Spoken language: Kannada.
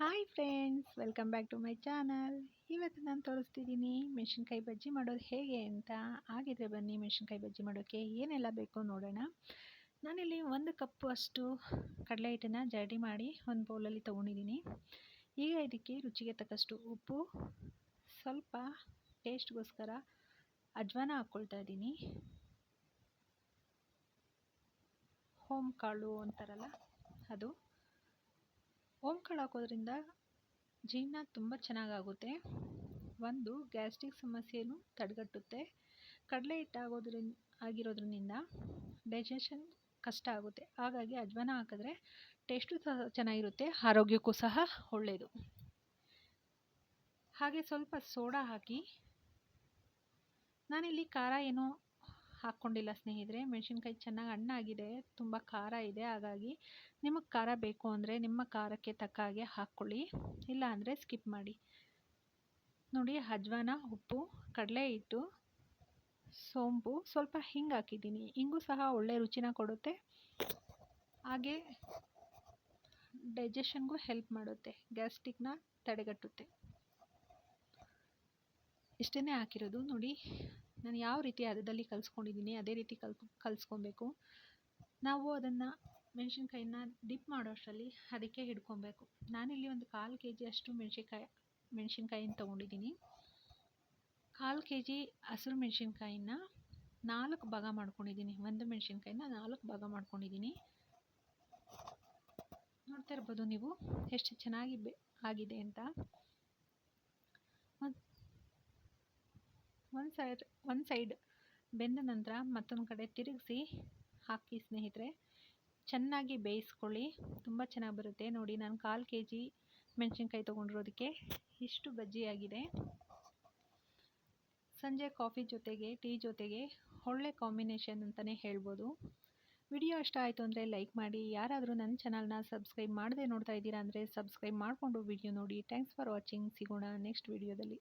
Hi friends welcome back to my channel ಇವತ್ತು ನಾನು ತೋರಿಸ್ತಿದ್ದೀನಿ ಮೆಣಸಿನ್ಕಾಯಿ ಬಜ್ಜಿ ಮಾಡೋದು ಹೇಗೆ ಅಂತ. ಆಗಿದ್ರೆ ಬನ್ನಿ ಮೆಣಸಿನ್ಕಾಯಿ ಬಜ್ಜಿ ಮಾಡೋಕ್ಕೆ ಏನೆಲ್ಲ ಬೇಕು ನೋಡೋಣ. ನಾನಿಲ್ಲಿ ಒಂದು ಕಪ್ಪು ಅಷ್ಟು ಕಡಲೆ ಹಿಟ್ಟನ್ನು ಜರಡಿ ಮಾಡಿ ಒಂದು ಬೌಲಲ್ಲಿ ತೊಗೊಂಡಿದ್ದೀನಿ. ಈಗ ಇದಕ್ಕೆ ರುಚಿಗೆ ತಕ್ಕಷ್ಟು ಉಪ್ಪು, ಸ್ವಲ್ಪ ಟೇಸ್ಟ್ಗೋಸ್ಕರ ಅಜ್ವಾನ ಹಾಕ್ಕೊಳ್ತಾ ಇದ್ದೀನಿ. ಹೋಮ್ ಕಾಳು ಅಂತಾರಲ್ಲ ಅದು. ಓಮ್ ಕಾಳು ಹಾಕೋದ್ರಿಂದ ಜೀರ್ಣ ತುಂಬ ಚೆನ್ನಾಗಾಗುತ್ತೆ. ಒಂದು ಗ್ಯಾಸ್ಟ್ರಿಕ್ ಸಮಸ್ಯೆಯನ್ನು ತಡೆಗಟ್ಟುತ್ತೆ. ಕಡಲೆ ಹಿಟ್ಟು ಆಗೋದ್ರಿಂದ ಆಗಿರೋದ್ರಿಂದ ಡೈಜೆಷನ್ ಕಷ್ಟ ಆಗುತ್ತೆ. ಹಾಗಾಗಿ ಅಜ್ವಾನ ಹಾಕಿದ್ರೆ ಟೇಸ್ಟು ಸಹ ಚೆನ್ನಾಗಿರುತ್ತೆ, ಆರೋಗ್ಯಕ್ಕೂ ಸಹ ಒಳ್ಳೆಯದು ಹಾಗೆ ಸ್ವಲ್ಪ ಸೋಡಾ ಹಾಕಿ, ನಾನಿಲ್ಲಿ ಖಾರ ಏನೂ ಹಾಕ್ಕೊಂಡಿಲ್ಲ ಸ್ನೇಹಿತರೆ. ಮೆಣಸಿನ್ಕಾಯಿ ಚೆನ್ನಾಗಿ ಹಣ್ಣಾಗಿದೆ ತುಂಬ ಖಾರ ಇದೆ. ಹಾಗಾಗಿ ನಿಮಗೆ ಖಾರ ಬೇಕು ಅಂದರೆ ನಿಮ್ಮ ಖಾರಕ್ಕೆ ತಕ್ಕ ಹಾಗೆ ಹಾಕ್ಕೊಳ್ಳಿ. ಇಲ್ಲ ಅಂದರೆ ಸ್ಕಿಪ್ ಮಾಡಿ. ನೋಡಿ, ಅಜ್ವಾನ, ಉಪ್ಪು, ಕಡಲೆ ಹಿಟ್ಟು, ಸೋಂಪು ಸ್ವಲ್ಪ ಹಿಂಗೆ ಹಾಕಿದ್ದೀನಿ. ಹಿಂಗೂ ಸಹ ಒಳ್ಳೆ ರುಚಿನ ಕೊಡುತ್ತೆ. ಹಾಗೆ ಡೈಜೆಷನ್ಗೂ ಹೆಲ್ಪ್ ಮಾಡುತ್ತೆ. ಗ್ಯಾಸ್ಟಿಕ್ನ ತಡೆಗಟ್ಟುತ್ತೆ. ಇಷ್ಟೇ ಹಾಕಿರೋದು. ನೋಡಿ ನಾನು ಯಾವ ರೀತಿ ಅದರಲ್ಲಿ ಕಲಿಸ್ಕೊಂಡಿದ್ದೀನಿ, ಅದೇ ರೀತಿ ಕಲ್ ಕಲಿಸ್ಕೊಬೇಕು. ನಾವು ಅದನ್ನು ಮೆಣಸಿನ್ಕಾಯಿನ ಡಿಪ್ ಮಾಡೋ ಅಷ್ಟರಲ್ಲಿ ಅದಕ್ಕೆ ಹಿಡ್ಕೊಬೇಕು. ನಾನಿಲ್ಲಿ ಒಂದು ಕಾಲು ಕೆ ಜಿ ಅಷ್ಟು ಮೆಣಸಿನ್ಕಾಯಿ, ಮೆಣಸಿನ್ಕಾಯಿನ ತೊಗೊಂಡಿದ್ದೀನಿ. ಕಾಲು ಕೆ ಜಿ ಹಸಿರು ಮೆಣಸಿನ್ಕಾಯಿನ ನಾಲ್ಕು ಭಾಗ ಮಾಡ್ಕೊಂಡಿದ್ದೀನಿ. ಒಂದು ಮೆಣಸಿನ್ಕಾಯಿನ ನಾಲ್ಕು ಭಾಗ ಮಾಡ್ಕೊಂಡಿದ್ದೀನಿ. ನೋಡ್ತಾ ಇರ್ಬೋದು ನೀವು ಎಷ್ಟು ಚೆನ್ನಾಗಿ ಬೆ, ಆಗಿದೆ ಅಂತ. ಒಂದು ಸೈಡ್ ಒಂದು ಸೈಡ್ ಬೆಂದ ನಂತರ ಮತ್ತೊಂದು ಕಡೆ ತಿರುಗಿಸಿ ಹಾಕಿ ಸ್ನೇಹಿತರೆ. ಚೆನ್ನಾಗಿ ಬೇಯಿಸ್ಕೊಳ್ಳಿ. ತುಂಬ ಚೆನ್ನಾಗಿ ಬರುತ್ತೆ. ನೋಡಿ, ನಾನು ಕಾಲು ಕೆ ಜಿ ಮೆಣಸಿನ್ಕಾಯಿ ತೊಗೊಂಡಿರೋದಕ್ಕೆ ಇಷ್ಟು ಬಜ್ಜಿಯಾಗಿದೆ. ಸಂಜೆ ಕಾಫಿ ಜೊತೆಗೆ, ಟೀ ಜೊತೆಗೆ ಒಳ್ಳೆ ಕಾಂಬಿನೇಷನ್ ಅಂತಲೇ ಹೇಳ್ಬೋದು. ವಿಡಿಯೋ ಇಷ್ಟ ಆಯಿತು ಅಂದರೆ ಲೈಕ್ ಮಾಡಿ. ಯಾರಾದರೂ ನನ್ನ ಚಾನಲ್ನ ಸಬ್ಸ್ಕ್ರೈಬ್ ಮಾಡದೆ ನೋಡ್ತಾ ಇದ್ದೀರಾ ಅಂದರೆ ಸಬ್ಸ್ಕ್ರೈಬ್ ಮಾಡಿಕೊಂಡು ವಿಡಿಯೋ ನೋಡಿ. Thanks for watching. ಸಿಗೋಣ ನೆಕ್ಸ್ಟ್ ವಿಡಿಯೋದಲ್ಲಿ.